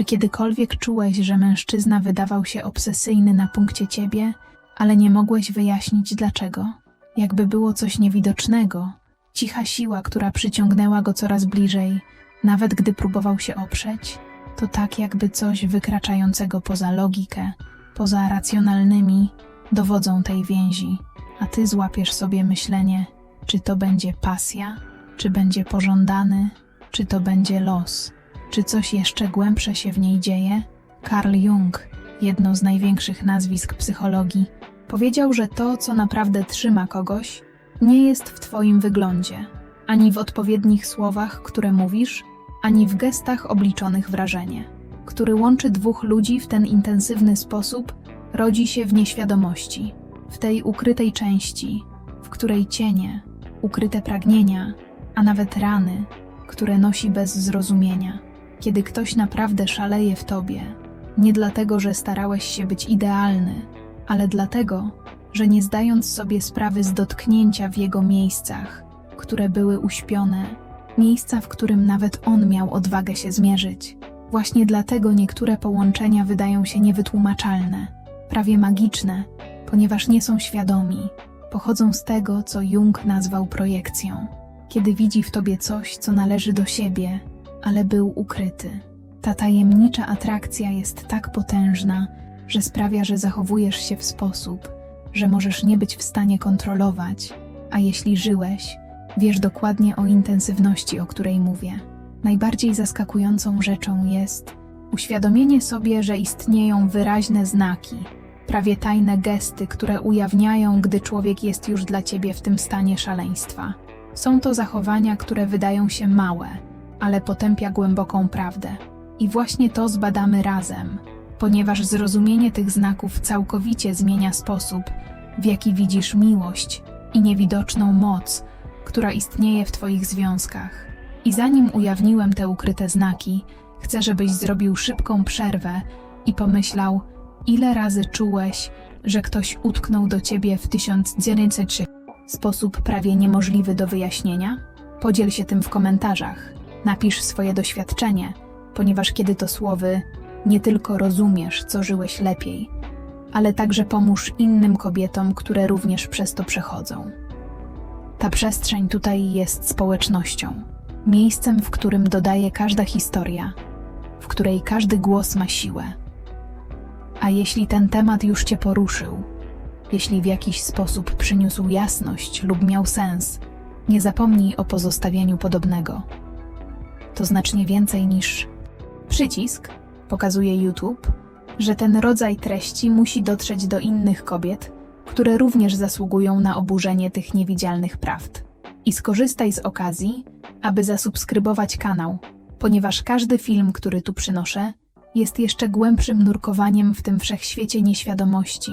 Czy kiedykolwiek czułeś, że mężczyzna wydawał się obsesyjny na punkcie ciebie, ale nie mogłeś wyjaśnić dlaczego? Jakby było coś niewidocznego, cicha siła, która przyciągnęła go coraz bliżej, nawet gdy próbował się oprzeć, to tak jakby coś wykraczającego poza logikę, poza racjonalnymi, dowodzą tej więzi, a ty złapiesz sobie myślenie, czy to będzie pasja, czy będzie pożądany, czy to będzie los, czy coś jeszcze głębsze się w niej dzieje? Carl Jung, jedno z największych nazwisk psychologii, powiedział, że to, co naprawdę trzyma kogoś, nie jest w twoim wyglądzie, ani w odpowiednich słowach, które mówisz, ani w gestach obliczonych wrażenie, który łączy dwóch ludzi w ten intensywny sposób, rodzi się w nieświadomości, w tej ukrytej części, w której cienie, ukryte pragnienia, a nawet rany, które nosi bez zrozumienia. Kiedy ktoś naprawdę szaleje w tobie, nie dlatego, że starałeś się być idealny, ale dlatego, że nie zdając sobie sprawy z dotknięcia w jego miejscach, które były uśpione, miejsca, w którym nawet on miał odwagę się zmierzyć. Właśnie dlatego niektóre połączenia wydają się niewytłumaczalne, prawie magiczne, ponieważ nie są świadomi, pochodzą z tego, co Jung nazwał projekcją. Kiedy widzi w tobie coś, co należy do siebie, ale był ukryty. Ta tajemnicza atrakcja jest tak potężna, że sprawia, że zachowujesz się w sposób, że możesz nie być w stanie kontrolować, a jeśli żyłeś, wiesz dokładnie o intensywności, o której mówię. Najbardziej zaskakującą rzeczą jest uświadomienie sobie, że istnieją wyraźne znaki, prawie tajne gesty, które ujawniają, gdy człowiek jest już dla ciebie w tym stanie szaleństwa. Są to zachowania, które wydają się małe, ale potępia głęboką prawdę. I właśnie to zbadamy razem, ponieważ zrozumienie tych znaków całkowicie zmienia sposób, w jaki widzisz miłość i niewidoczną moc, która istnieje w Twoich związkach. I zanim ujawniłem te ukryte znaki, chcę, żebyś zrobił szybką przerwę i pomyślał, ile razy czułeś, że ktoś utknął do ciebie w 1903 sposób prawie niemożliwy do wyjaśnienia? Podziel się tym w komentarzach. Napisz swoje doświadczenie, ponieważ kiedy to słowy, nie tylko rozumiesz, co żyłeś lepiej, ale także pomóż innym kobietom, które również przez to przechodzą. Ta przestrzeń tutaj jest społecznością, miejscem, w którym dodaje każda historia, w której każdy głos ma siłę. A jeśli ten temat już Cię poruszył, jeśli w jakiś sposób przyniósł jasność lub miał sens, nie zapomnij o pozostawieniu podobnego. To znacznie więcej niż przycisk, pokazuje YouTube, że ten rodzaj treści musi dotrzeć do innych kobiet, które również zasługują na oburzenie tych niewidzialnych prawd. I skorzystaj z okazji, aby zasubskrybować kanał, ponieważ każdy film, który tu przynoszę, jest jeszcze głębszym nurkowaniem w tym wszechświecie nieświadomości,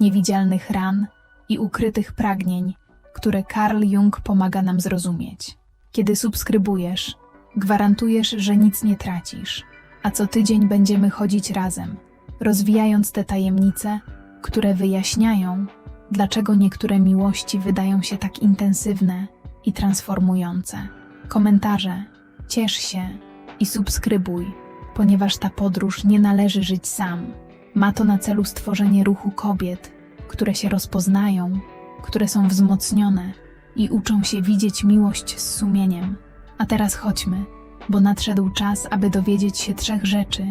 niewidzialnych ran i ukrytych pragnień, które Carl Jung pomaga nam zrozumieć. Kiedy subskrybujesz, gwarantujesz, że nic nie tracisz, a co tydzień będziemy chodzić razem, rozwijając te tajemnice, które wyjaśniają, dlaczego niektóre miłości wydają się tak intensywne i transformujące. Komentarze, ciesz się i subskrybuj, ponieważ ta podróż nie należy żyć sam. Ma to na celu stworzenie ruchu kobiet, które się rozpoznają, które są wzmocnione i uczą się widzieć miłość z sumieniem. A teraz chodźmy, bo nadszedł czas, aby dowiedzieć się trzech rzeczy,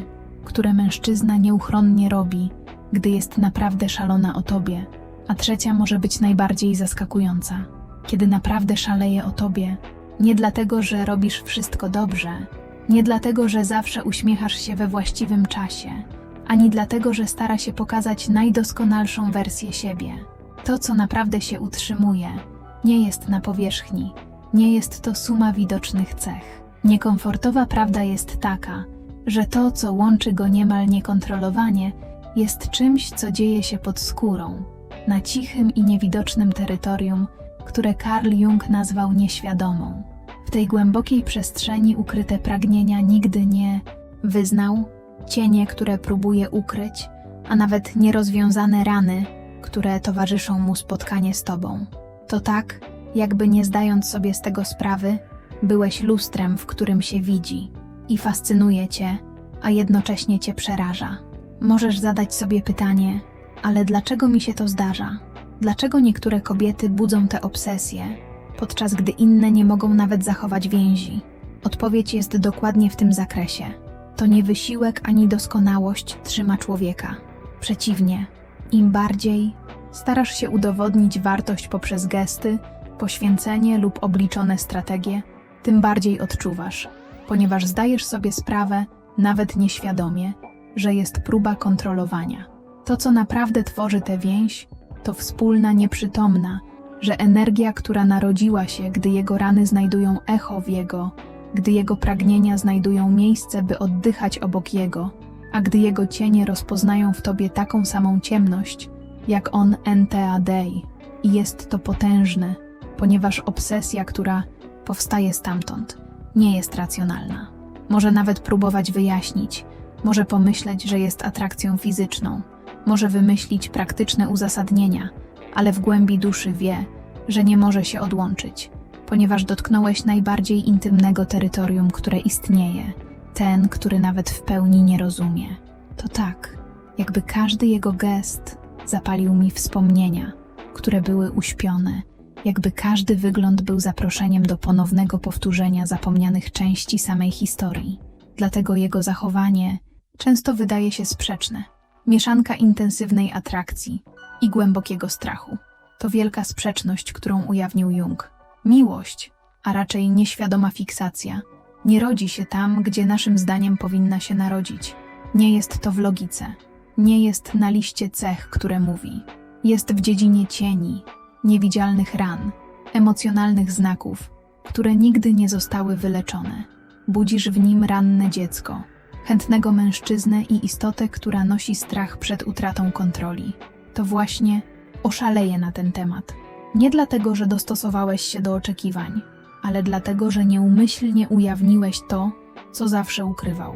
które mężczyzna nieuchronnie robi, gdy jest naprawdę szalona o tobie, a trzecia może być najbardziej zaskakująca, kiedy naprawdę szaleje o tobie, nie dlatego, że robisz wszystko dobrze, nie dlatego, że zawsze uśmiechasz się we właściwym czasie, ani dlatego, że stara się pokazać najdoskonalszą wersję siebie. To, co naprawdę się utrzymuje, nie jest na powierzchni, nie jest to suma widocznych cech. Niekomfortowa prawda jest taka, że to, co łączy go niemal niekontrolowanie, jest czymś, co dzieje się pod skórą, na cichym i niewidocznym terytorium, które Carl Jung nazwał nieświadomą. W tej głębokiej przestrzeni ukryte pragnienia nigdy nie wyznał, cienie, które próbuje ukryć, a nawet nierozwiązane rany, które towarzyszą mu spotkanie z tobą. To tak, jakby nie zdając sobie z tego sprawy, byłeś lustrem, w którym się widzi i fascynuje cię, a jednocześnie cię przeraża. Możesz zadać sobie pytanie, ale dlaczego mi się to zdarza? Dlaczego niektóre kobiety budzą te obsesje, podczas gdy inne nie mogą nawet zachować więzi? Odpowiedź jest dokładnie w tym zakresie. To nie wysiłek ani doskonałość trzyma człowieka. Przeciwnie, im bardziej starasz się udowodnić wartość poprzez gesty, poświęcenie lub obliczone strategie, tym bardziej odczuwasz, ponieważ zdajesz sobie sprawę, nawet nieświadomie, że jest próba kontrolowania. To, co naprawdę tworzy tę więź, to wspólna nieprzytomna, że energia, która narodziła się, gdy jego rany znajdują echo w jego, gdy jego pragnienia znajdują miejsce, by oddychać obok jego, a gdy jego cienie rozpoznają w tobie taką samą ciemność, jak on NTA Dei. I jest to potężne, ponieważ obsesja, która powstaje stamtąd, nie jest racjonalna. Może nawet próbować wyjaśnić, może pomyśleć, że jest atrakcją fizyczną, może wymyślić praktyczne uzasadnienia, ale w głębi duszy wie, że nie może się odłączyć, ponieważ dotknąłeś najbardziej intymnego terytorium, które istnieje, ten, który nawet w pełni nie rozumie. To tak, jakby każdy jego gest zapalił mi wspomnienia, które były uśpione, jakby każdy wygląd był zaproszeniem do ponownego powtórzenia zapomnianych części samej historii. Dlatego jego zachowanie często wydaje się sprzeczne. Mieszanka intensywnej atrakcji i głębokiego strachu. To wielka sprzeczność, którą ujawnił Jung. Miłość, a raczej nieświadoma fiksacja, nie rodzi się tam, gdzie naszym zdaniem powinna się narodzić. Nie jest to w logice. Nie jest na liście cech, które mówi. Jest w dziedzinie cieni, niewidzialnych ran, emocjonalnych znaków, które nigdy nie zostały wyleczone. Budzisz w nim ranne dziecko, chętnego mężczyznę i istotę, która nosi strach przed utratą kontroli. To właśnie oszaleje na ten temat. Nie dlatego, że dostosowałeś się do oczekiwań, ale dlatego, że nieumyślnie ujawniłeś to, co zawsze ukrywał.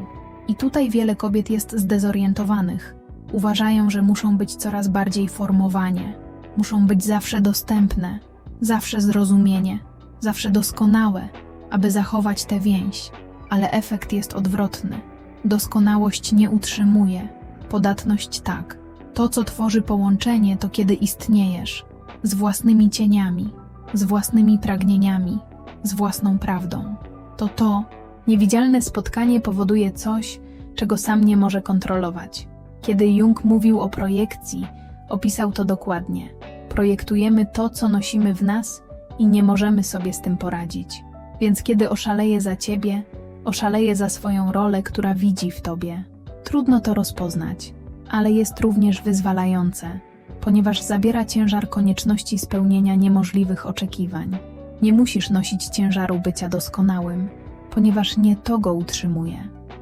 I tutaj wiele kobiet jest zdezorientowanych. Uważają, że muszą być coraz bardziej formowanie, muszą być zawsze dostępne, zawsze zrozumienie, zawsze doskonałe, aby zachować tę więź, ale efekt jest odwrotny. Doskonałość nie utrzymuje, podatność tak. To, co tworzy połączenie, to kiedy istniejesz z własnymi cieniami, z własnymi pragnieniami, z własną prawdą. To to, niewidzialne spotkanie powoduje coś, czego sam nie może kontrolować. Kiedy Jung mówił o projekcji, opisał to dokładnie. Projektujemy to, co nosimy w nas i nie możemy sobie z tym poradzić. Więc kiedy oszaleje za ciebie, oszaleje za swoją rolę, która widzi w tobie. Trudno to rozpoznać, ale jest również wyzwalające, ponieważ zabiera ciężar konieczności spełnienia niemożliwych oczekiwań. Nie musisz nosić ciężaru bycia doskonałym, ponieważ nie to go utrzymuje.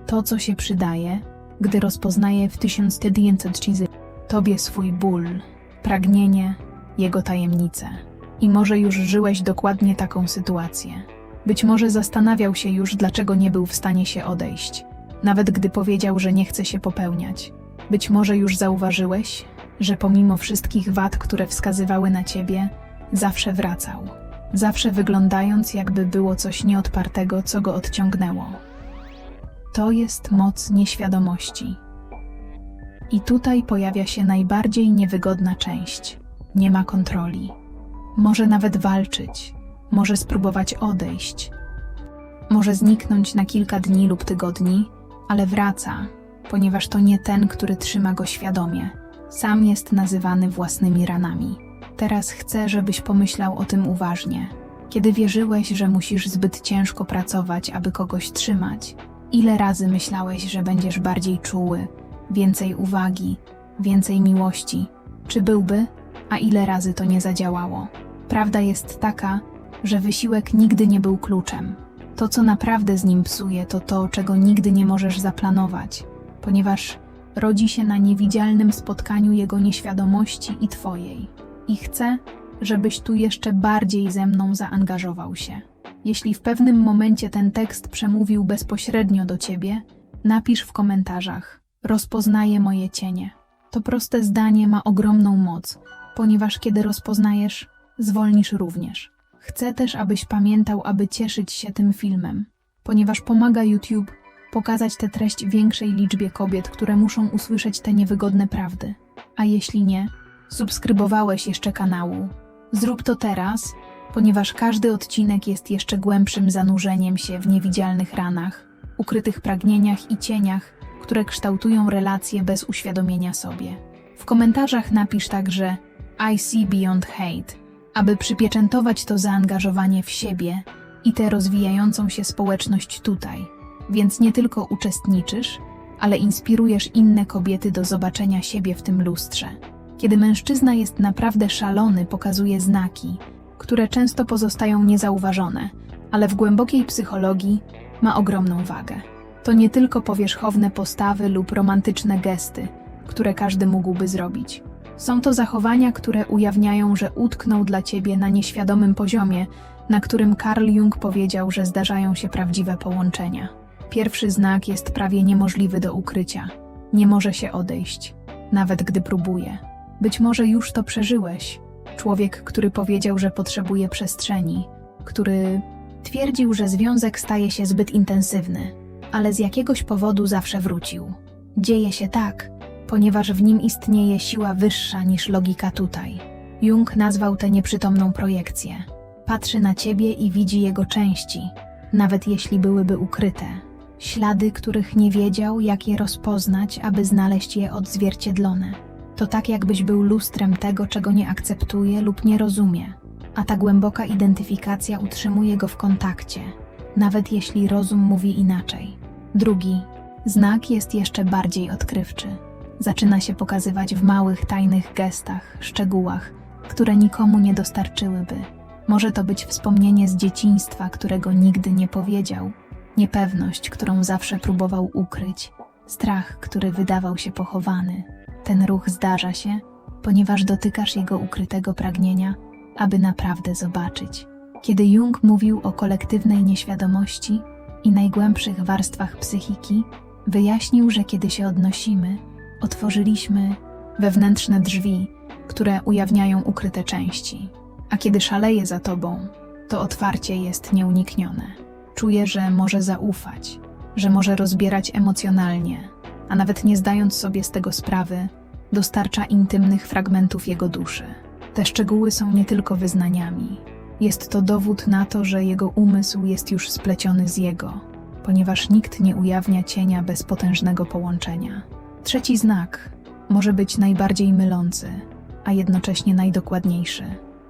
To, co się przydaje, gdy rozpoznaje w 1930 tobie swój ból, pragnienie, jego tajemnice. I może już żyłeś dokładnie taką sytuację. Być może zastanawiał się już, dlaczego nie był w stanie się odejść, nawet gdy powiedział, że nie chce się popełniać. Być może już zauważyłeś, że pomimo wszystkich wad, które wskazywały na ciebie, zawsze wracał. Zawsze wyglądając, jakby było coś nieodpartego, co go odciągnęło. To jest moc nieświadomości. I tutaj pojawia się najbardziej niewygodna część. Nie ma kontroli. Może nawet walczyć, może spróbować odejść, może zniknąć na kilka dni lub tygodni, ale wraca, ponieważ to nie ten, który trzyma go świadomie. Sam jest nazywany własnymi ranami. Teraz chcę, żebyś pomyślał o tym uważnie. Kiedy wierzyłeś, że musisz zbyt ciężko pracować, aby kogoś trzymać, ile razy myślałeś, że będziesz bardziej czuły, więcej uwagi, więcej miłości? Czy byłby? A ile razy to nie zadziałało? Prawda jest taka, że wysiłek nigdy nie był kluczem. To, co naprawdę z nim psuje, to to, czego nigdy nie możesz zaplanować, ponieważ rodzi się na niewidzialnym spotkaniu jego nieświadomości i twojej. I chcę, żebyś tu jeszcze bardziej ze mną zaangażował się. Jeśli w pewnym momencie ten tekst przemówił bezpośrednio do ciebie, napisz w komentarzach: Rozpoznaję moje cienie. To proste zdanie ma ogromną moc, ponieważ kiedy rozpoznajesz, zwolnisz również. Chcę też, abyś pamiętał, aby cieszyć się tym filmem, ponieważ pomaga YouTube pokazać tę treść większej liczbie kobiet, które muszą usłyszeć te niewygodne prawdy. A jeśli nie, subskrybowałeś jeszcze kanału. Zrób to teraz, ponieważ każdy odcinek jest jeszcze głębszym zanurzeniem się w niewidzialnych ranach, ukrytych pragnieniach i cieniach, które kształtują relacje bez uświadomienia sobie. W komentarzach napisz także I see beyond hate, aby przypieczętować to zaangażowanie w siebie i tę rozwijającą się społeczność tutaj. Więc nie tylko uczestniczysz, ale inspirujesz inne kobiety do zobaczenia siebie w tym lustrze. Kiedy mężczyzna jest naprawdę szalony, pokazuje znaki, które często pozostają niezauważone, ale w głębokiej psychologii ma ogromną wagę. To nie tylko powierzchowne postawy lub romantyczne gesty, które każdy mógłby zrobić. Są to zachowania, które ujawniają, że utknął dla ciebie na nieświadomym poziomie, na którym Carl Jung powiedział, że zdarzają się prawdziwe połączenia. Pierwszy znak jest prawie niemożliwy do ukrycia. Nie może się odejść, nawet gdy próbuje. Być może już to przeżyłeś. Człowiek, który powiedział, że potrzebuje przestrzeni, który twierdził, że związek staje się zbyt intensywny, ale z jakiegoś powodu zawsze wrócił. Dzieje się tak, ponieważ w nim istnieje siła wyższa niż logika tutaj. Jung nazwał tę nieprzytomną projekcję. Patrzy na ciebie i widzi jego części, nawet jeśli byłyby ukryte. Ślady, których nie wiedział, jak je rozpoznać, aby znaleźć je odzwierciedlone. To tak, jakbyś był lustrem tego, czego nie akceptuje lub nie rozumie, a ta głęboka identyfikacja utrzymuje go w kontakcie, nawet jeśli rozum mówi inaczej. Drugi znak jest jeszcze bardziej odkrywczy. Zaczyna się pokazywać w małych, tajnych gestach, szczegółach, które nikomu nie dostarczyłyby. Może to być wspomnienie z dzieciństwa, którego nigdy nie powiedział, niepewność, którą zawsze próbował ukryć, strach, który wydawał się pochowany. Ten ruch zdarza się, ponieważ dotykasz jego ukrytego pragnienia, aby naprawdę zobaczyć. Kiedy Jung mówił o kolektywnej nieświadomości i najgłębszych warstwach psychiki, wyjaśnił, że kiedy się odnosimy, otworzyliśmy wewnętrzne drzwi, które ujawniają ukryte części. A kiedy szaleje za tobą, to otwarcie jest nieuniknione. Czuje, że może zaufać, że może rozbierać emocjonalnie, a nawet nie zdając sobie z tego sprawy, dostarcza intymnych fragmentów jego duszy. Te szczegóły są nie tylko wyznaniami. Jest to dowód na to, że jego umysł jest już spleciony z jego, ponieważ nikt nie ujawnia cienia bez potężnego połączenia. Trzeci znak może być najbardziej mylący, a jednocześnie najdokładniejszy.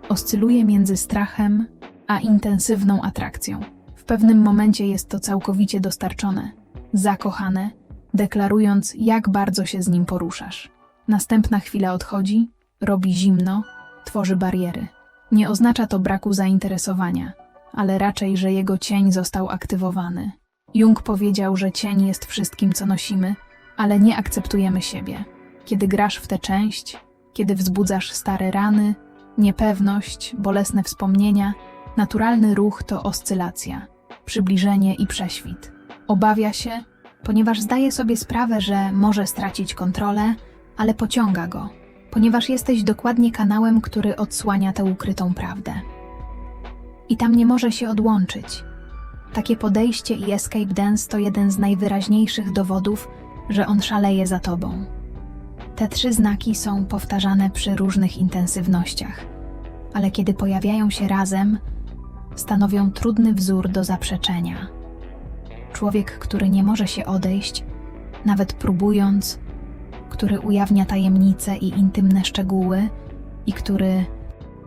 Oscyluje między strachem a intensywną atrakcją. W pewnym momencie jest to całkowicie dostarczone, zakochane, deklarując, jak bardzo się z nim poruszasz. Następna chwila odchodzi, robi zimno, tworzy bariery. Nie oznacza to braku zainteresowania, ale raczej, że jego cień został aktywowany. Jung powiedział, że cień jest wszystkim, co nosimy, ale nie akceptujemy siebie. Kiedy grasz w tę część, kiedy wzbudzasz stare rany, niepewność, bolesne wspomnienia, naturalny ruch to oscylacja, przybliżenie i prześwit. Obawia się, ponieważ zdaje sobie sprawę, że może stracić kontrolę, ale pociąga go, ponieważ jesteś dokładnie kanałem, który odsłania tę ukrytą prawdę. I tam nie może się odłączyć. Takie podejście i escape dance to jeden z najwyraźniejszych dowodów, że on szaleje za tobą. Te trzy znaki są powtarzane przy różnych intensywnościach, ale kiedy pojawiają się razem, stanowią trudny wzór do zaprzeczenia. Człowiek, który nie może się odejść, nawet próbując, który ujawnia tajemnice i intymne szczegóły i który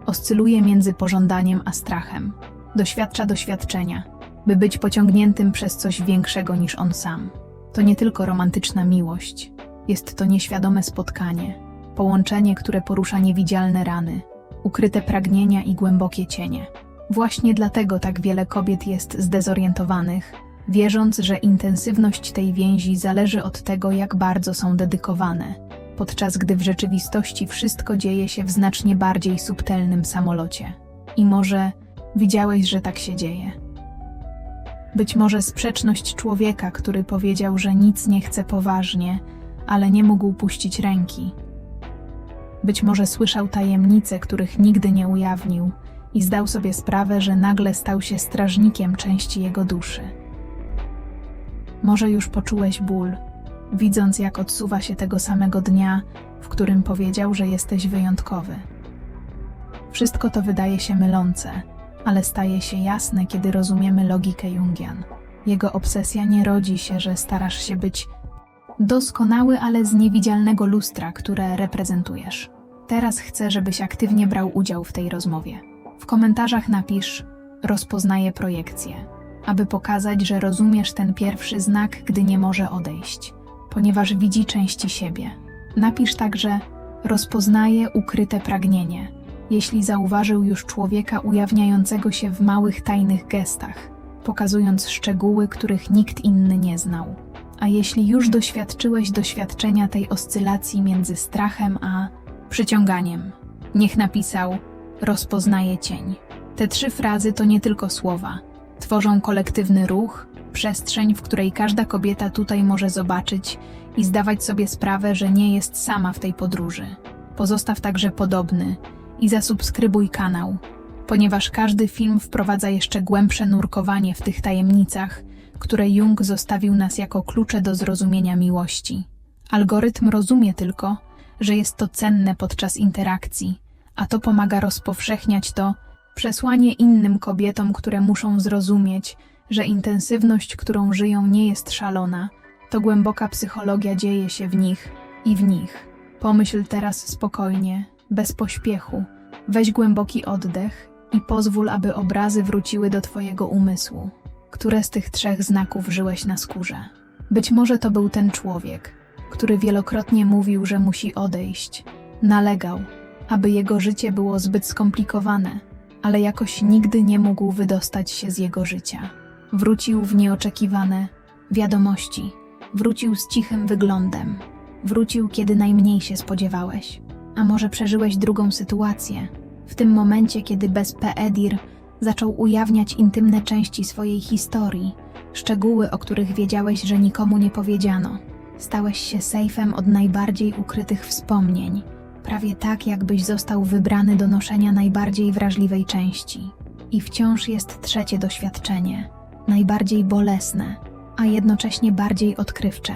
oscyluje między pożądaniem a strachem, doświadcza doświadczenia, by być pociągniętym przez coś większego niż on sam. To nie tylko romantyczna miłość, jest to nieświadome spotkanie, połączenie, które porusza niewidzialne rany, ukryte pragnienia i głębokie cienie. Właśnie dlatego tak wiele kobiet jest zdezorientowanych, wierząc, że intensywność tej więzi zależy od tego, jak bardzo są dedykowane, podczas gdy w rzeczywistości wszystko dzieje się w znacznie bardziej subtelnym samolocie. I może widziałeś, że tak się dzieje. Być może sprzeczność człowieka, który powiedział, że nic nie chce poważnie, ale nie mógł puścić ręki. Być może słyszał tajemnice, których nigdy nie ujawnił i zdał sobie sprawę, że nagle stał się strażnikiem części jego duszy. Może już poczułeś ból, widząc jak odsuwa się tego samego dnia, w którym powiedział, że jesteś wyjątkowy. Wszystko to wydaje się mylące, ale staje się jasne, kiedy rozumiemy logikę Jungian. Jego obsesja nie rodzi się, że starasz się być doskonały, ale z niewidzialnego lustra, które reprezentujesz. Teraz chcę, żebyś aktywnie brał udział w tej rozmowie. W komentarzach napisz rozpoznaję projekcję, aby pokazać, że rozumiesz ten pierwszy znak, gdy nie może odejść, ponieważ widzi części siebie. Napisz także rozpoznaje ukryte pragnienie, jeśli zauważył już człowieka ujawniającego się w małych tajnych gestach, pokazując szczegóły, których nikt inny nie znał. A jeśli już doświadczyłeś doświadczenia tej oscylacji między strachem a przyciąganiem, niech napisał rozpoznaje cień. Te trzy frazy to nie tylko słowa. Tworzą kolektywny ruch, przestrzeń, w której każda kobieta tutaj może zobaczyć i zdawać sobie sprawę, że nie jest sama w tej podróży. Pozostaw także podobny i zasubskrybuj kanał, ponieważ każdy film wprowadza jeszcze głębsze nurkowanie w tych tajemnicach, które Jung zostawił nas jako klucze do zrozumienia miłości. Algorytm rozumie tylko, że jest to cenne podczas interakcji, a to pomaga rozpowszechniać to przesłanie innym kobietom, które muszą zrozumieć, że intensywność, którą żyją, nie jest szalona. To głęboka psychologia dzieje się w nich i w nich. Pomyśl teraz spokojnie, bez pośpiechu. Weź głęboki oddech i pozwól, aby obrazy wróciły do Twojego umysłu. Które z tych trzech znaków żyłeś na skórze? Być może to był ten człowiek, który wielokrotnie mówił, że musi odejść. Nalegał, aby jego życie było zbyt skomplikowane, ale jakoś nigdy nie mógł wydostać się z jego życia. Wrócił w nieoczekiwane wiadomości, wrócił z cichym wyglądem, wrócił kiedy najmniej się spodziewałeś. A może przeżyłeś drugą sytuację, w tym momencie, kiedy bez Peedir zaczął ujawniać intymne części swojej historii, szczegóły, o których wiedziałeś, że nikomu nie powiedziano. Stałeś się sejfem od najbardziej ukrytych wspomnień, prawie tak, jakbyś został wybrany do noszenia najbardziej wrażliwej części. I wciąż jest trzecie doświadczenie, najbardziej bolesne, a jednocześnie bardziej odkrywcze.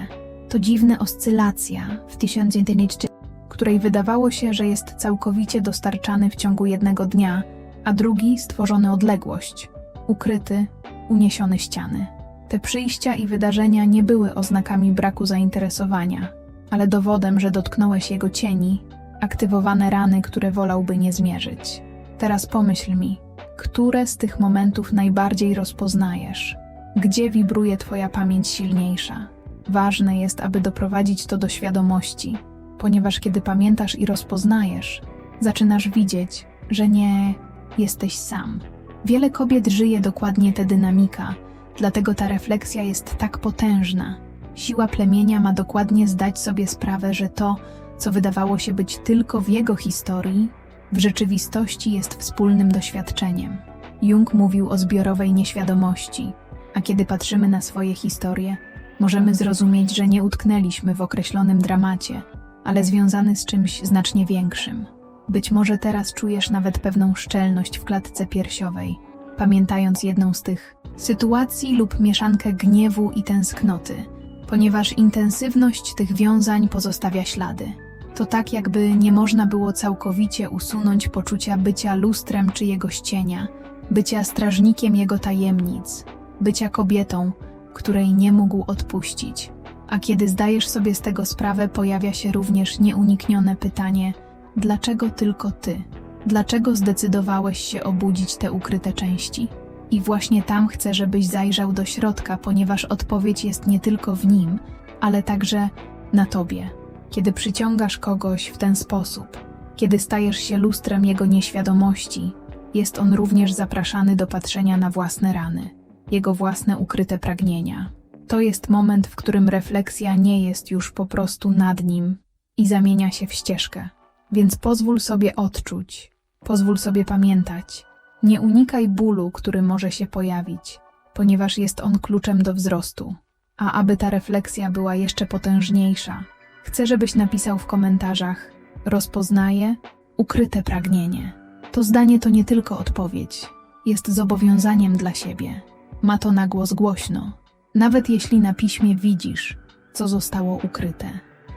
To dziwna oscylacja w 1900 której wydawało się, że jest całkowicie dostarczany w ciągu jednego dnia, a drugi stworzony odległość, ukryty, uniesiony ściany. Te przyjścia i wydarzenia nie były oznakami braku zainteresowania, ale dowodem, że dotknąłeś jego cieni, aktywowane rany, które wolałby nie zmierzyć. Teraz pomyśl mi, które z tych momentów najbardziej rozpoznajesz? Gdzie wibruje Twoja pamięć silniejsza? Ważne jest, aby doprowadzić to do świadomości, ponieważ kiedy pamiętasz i rozpoznajesz, zaczynasz widzieć, że nie jesteś sam. Wiele kobiet żyje dokładnie tę dynamika, dlatego ta refleksja jest tak potężna. Siła plemienia ma dokładnie zdać sobie sprawę, że to, co wydawało się być tylko w jego historii, w rzeczywistości jest wspólnym doświadczeniem. Jung mówił o zbiorowej nieświadomości, a kiedy patrzymy na swoje historie, możemy zrozumieć, że nie utknęliśmy w określonym dramacie, ale związany z czymś znacznie większym. Być może teraz czujesz nawet pewną szczelność w klatce piersiowej, pamiętając jedną z tych sytuacji lub mieszankę gniewu i tęsknoty, ponieważ intensywność tych wiązań pozostawia ślady. To tak, jakby nie można było całkowicie usunąć poczucia bycia lustrem czyjegoś cienia, bycia strażnikiem jego tajemnic, bycia kobietą, której nie mógł odpuścić. A kiedy zdajesz sobie z tego sprawę, pojawia się również nieuniknione pytanie: dlaczego tylko ty? Dlaczego zdecydowałeś się obudzić te ukryte części? I właśnie tam chcę, żebyś zajrzał do środka, ponieważ odpowiedź jest nie tylko w nim, ale także na tobie. Kiedy przyciągasz kogoś w ten sposób, kiedy stajesz się lustrem jego nieświadomości, jest on również zapraszany do patrzenia na własne rany, jego własne ukryte pragnienia. To jest moment, w którym refleksja nie jest już po prostu nad nim i zamienia się w ścieżkę. Więc pozwól sobie odczuć, pozwól sobie pamiętać. Nie unikaj bólu, który może się pojawić, ponieważ jest on kluczem do wzrostu. A aby ta refleksja była jeszcze potężniejsza, chcę, żebyś napisał w komentarzach: Rozpoznaję ukryte pragnienie. To zdanie to nie tylko odpowiedź, jest zobowiązaniem dla siebie. Ma to na głos głośno. Nawet jeśli na piśmie widzisz, co zostało ukryte.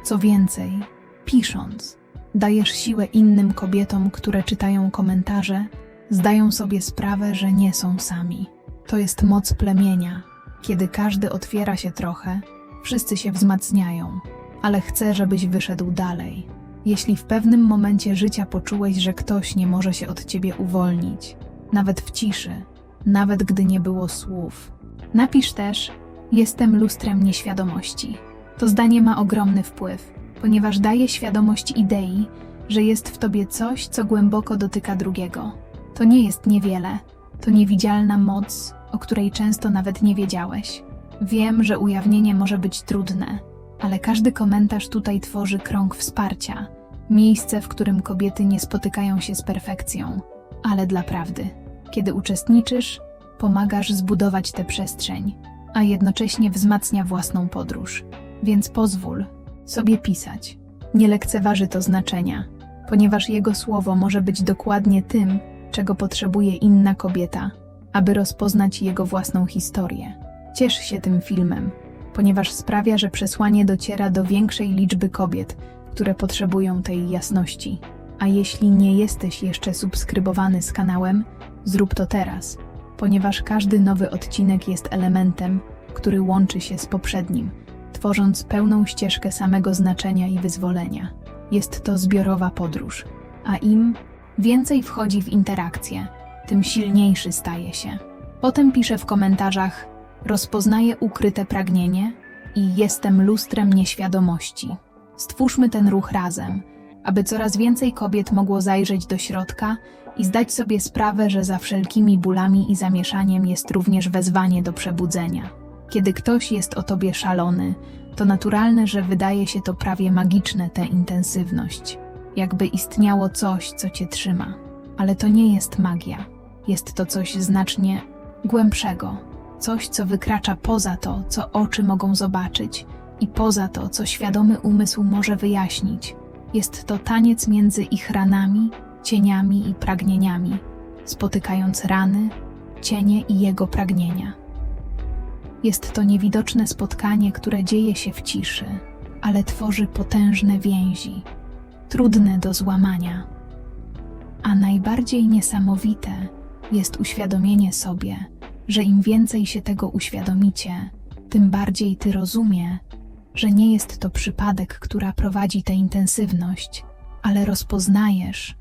Co więcej, pisząc, dajesz siłę innym kobietom, które czytają komentarze, zdają sobie sprawę, że nie są sami. To jest moc plemienia. Kiedy każdy otwiera się trochę, wszyscy się wzmacniają, ale chcę, żebyś wyszedł dalej. Jeśli w pewnym momencie życia poczułeś, że ktoś nie może się od ciebie uwolnić, nawet w ciszy, nawet gdy nie było słów, napisz też: Jestem lustrem nieświadomości. To zdanie ma ogromny wpływ, ponieważ daje świadomość idei, że jest w tobie coś, co głęboko dotyka drugiego. To nie jest niewiele, to niewidzialna moc, o której często nawet nie wiedziałeś. Wiem, że ujawnienie może być trudne, ale każdy komentarz tutaj tworzy krąg wsparcia, miejsce, w którym kobiety nie spotykają się z perfekcją, ale dla prawdy. Kiedy uczestniczysz, pomagasz zbudować tę przestrzeń, a jednocześnie wzmacnia własną podróż. Więc pozwól sobie pisać. Nie lekceważy to znaczenia, ponieważ jego słowo może być dokładnie tym, czego potrzebuje inna kobieta, aby rozpoznać jego własną historię. Ciesz się tym filmem, ponieważ sprawia, że przesłanie dociera do większej liczby kobiet, które potrzebują tej jasności. A jeśli nie jesteś jeszcze subskrybowany z kanałem, zrób to teraz, ponieważ każdy nowy odcinek jest elementem, który łączy się z poprzednim, tworząc pełną ścieżkę samego znaczenia i wyzwolenia. Jest to zbiorowa podróż, a im więcej wchodzi w interakcję, tym silniejszy staje się. Potem pisze w komentarzach: Rozpoznaję ukryte pragnienie i jestem lustrem nieświadomości. Stwórzmy ten ruch razem, aby coraz więcej kobiet mogło zajrzeć do środka i zdać sobie sprawę, że za wszelkimi bólami i zamieszaniem jest również wezwanie do przebudzenia. Kiedy ktoś jest o tobie szalony, to naturalne, że wydaje się to prawie magiczne tę intensywność, jakby istniało coś, co cię trzyma. Ale to nie jest magia. Jest to coś znacznie głębszego, coś, co wykracza poza to, co oczy mogą zobaczyć i poza to, co świadomy umysł może wyjaśnić. Jest to taniec między ich ranami, cieniami i pragnieniami, spotykając rany, cienie i jego pragnienia. Jest to niewidoczne spotkanie, które dzieje się w ciszy, ale tworzy potężne więzi, trudne do złamania. A najbardziej niesamowite jest uświadomienie sobie, że im więcej się tego uświadomicie, tym bardziej ty rozumie, że nie jest to przypadek, która prowadzi tę intensywność, ale rozpoznajesz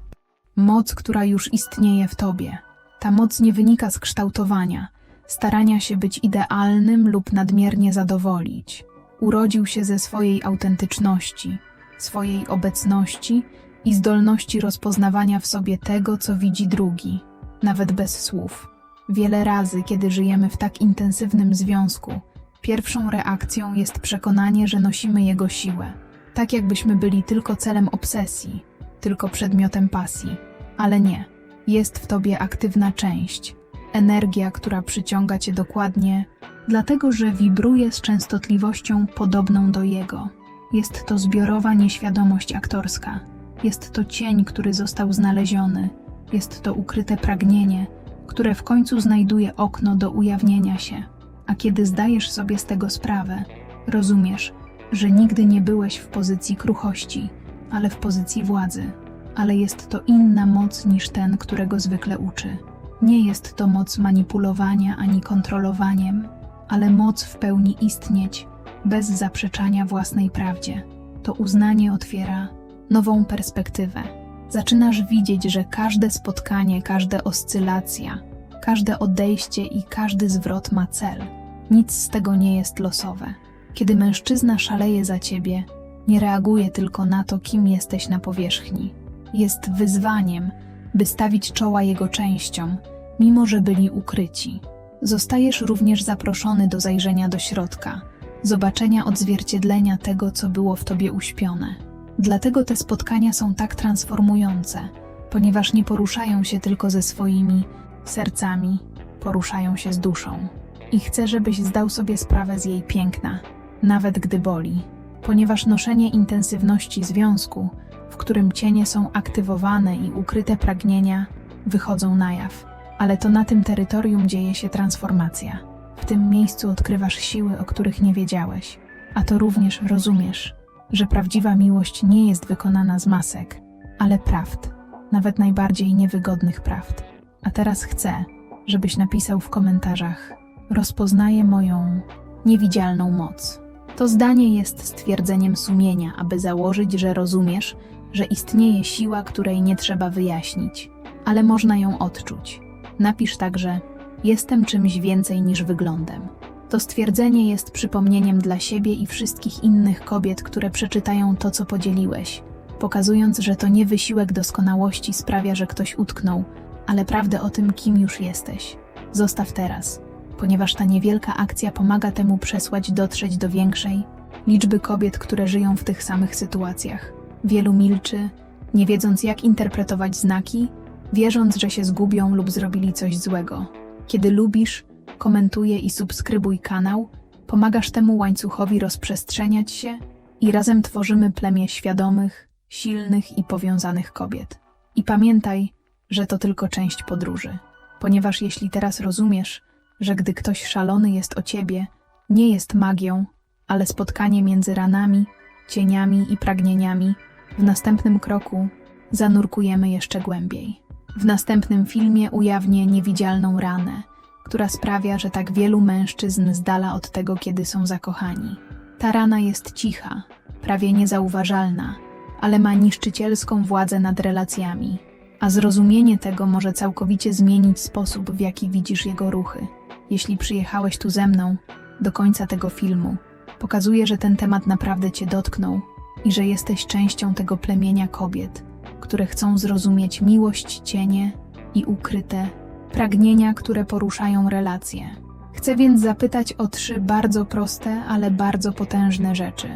moc, która już istnieje w tobie. Ta moc nie wynika z kształtowania, starania się być idealnym lub nadmiernie zadowolić. Urodził się ze swojej autentyczności, swojej obecności i zdolności rozpoznawania w sobie tego, co widzi drugi, nawet bez słów. Wiele razy, kiedy żyjemy w tak intensywnym związku, pierwszą reakcją jest przekonanie, że nosimy jego siłę, tak jakbyśmy byli tylko celem obsesji, tylko przedmiotem pasji. Ale nie, jest w tobie aktywna część, energia, która przyciąga cię dokładnie, dlatego że wibruje z częstotliwością podobną do jego. Jest to zbiorowa nieświadomość aktorska. Jest to cień, który został znaleziony. Jest to ukryte pragnienie, które w końcu znajduje okno do ujawnienia się. A kiedy zdajesz sobie z tego sprawę, rozumiesz, że nigdy nie byłeś w pozycji kruchości, ale w pozycji władzy. Ale jest to inna moc niż ten, którego zwykle uczy. Nie jest to moc manipulowania ani kontrolowaniem, ale moc w pełni istnieć, bez zaprzeczania własnej prawdzie. To uznanie otwiera nową perspektywę. Zaczynasz widzieć, że każde spotkanie, każda oscylacja, każde odejście i każdy zwrot ma cel. Nic z tego nie jest losowe. Kiedy mężczyzna szaleje za ciebie, nie reaguje tylko na to, kim jesteś na powierzchni. Jest wyzwaniem, by stawić czoła jego częściom, mimo że byli ukryci. Zostajesz również zaproszony do zajrzenia do środka, zobaczenia odzwierciedlenia tego, co było w tobie uśpione. Dlatego te spotkania są tak transformujące, ponieważ nie poruszają się tylko ze swoimi sercami, poruszają się z duszą. I chcę, żebyś zdał sobie sprawę z jej piękna, nawet gdy boli, ponieważ noszenie intensywności związku, w którym cienie są aktywowane i ukryte pragnienia wychodzą na jaw. Ale to na tym terytorium dzieje się transformacja. W tym miejscu odkrywasz siły, o których nie wiedziałeś, a to również rozumiesz, że prawdziwa miłość nie jest wykonana z masek, ale prawd, nawet najbardziej niewygodnych prawd. A teraz chcę, żebyś napisał w komentarzach: Rozpoznaję moją niewidzialną moc. To zdanie jest stwierdzeniem sumienia, aby założyć, że rozumiesz, że istnieje siła, której nie trzeba wyjaśnić, ale można ją odczuć. Napisz także: Jestem czymś więcej niż wyglądem. To stwierdzenie jest przypomnieniem dla siebie i wszystkich innych kobiet, które przeczytają to, co podzieliłeś, pokazując, że to nie wysiłek doskonałości sprawia, że ktoś utknął, ale prawdę o tym, kim już jesteś. Zostaw teraz, ponieważ ta niewielka akcja pomaga temu przesłać dotrzeć do większej liczby kobiet, które żyją w tych samych sytuacjach. Wielu milczy, nie wiedząc jak interpretować znaki, wierząc, że się zgubią lub zrobili coś złego. Kiedy lubisz, komentuj i subskrybuj kanał, pomagasz temu łańcuchowi rozprzestrzeniać się i razem tworzymy plemię świadomych, silnych i powiązanych kobiet. I pamiętaj, że to tylko część podróży, ponieważ jeśli teraz rozumiesz, że gdy ktoś szalony jest o ciebie, nie jest magią, ale spotkanie między ranami, cieniami i pragnieniami, w następnym kroku zanurkujemy jeszcze głębiej. W następnym filmie ujawnię niewidzialną ranę, która sprawia, że tak wielu mężczyzn z dala od tego, kiedy są zakochani. Ta rana jest cicha, prawie niezauważalna, ale ma niszczycielską władzę nad relacjami, a zrozumienie tego może całkowicie zmienić sposób, w jaki widzisz jego ruchy. Jeśli przyjechałeś tu ze mną, do końca tego filmu, pokazuje, że ten temat naprawdę Cię dotknął i że jesteś częścią tego plemienia kobiet, które chcą zrozumieć miłość, cienie i ukryte pragnienia, które poruszają relacje. Chcę więc zapytać o trzy bardzo proste, ale bardzo potężne rzeczy.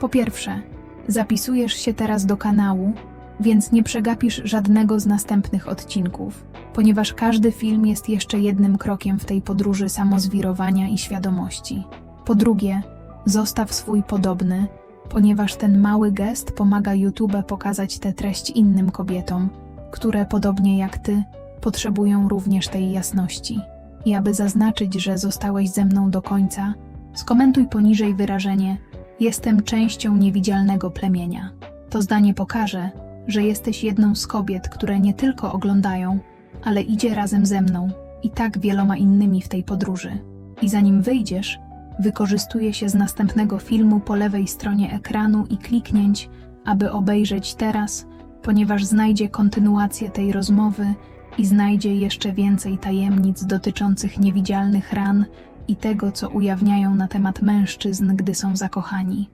Po pierwsze, zapisujesz się teraz do kanału, więc nie przegapisz żadnego z następnych odcinków, ponieważ każdy film jest jeszcze jednym krokiem w tej podróży samozwirowania i świadomości. Po drugie, zostaw swój podobny, ponieważ ten mały gest pomaga YouTube pokazać tę treść innym kobietom, które podobnie jak ty potrzebują również tej jasności. I aby zaznaczyć, że zostałeś ze mną do końca, skomentuj poniżej wyrażenie Jestem częścią niewidzialnego plemienia. To zdanie pokaże, że jesteś jedną z kobiet, które nie tylko oglądają, ale idzie razem ze mną i tak wieloma innymi w tej podróży. I zanim wyjdziesz, wykorzystuje się z następnego filmu po lewej stronie ekranu i kliknięć, aby obejrzeć teraz, ponieważ znajdzie kontynuację tej rozmowy i znajdzie jeszcze więcej tajemnic dotyczących niewidzialnych ran i tego, co ujawniają na temat mężczyzn, gdy są zakochani.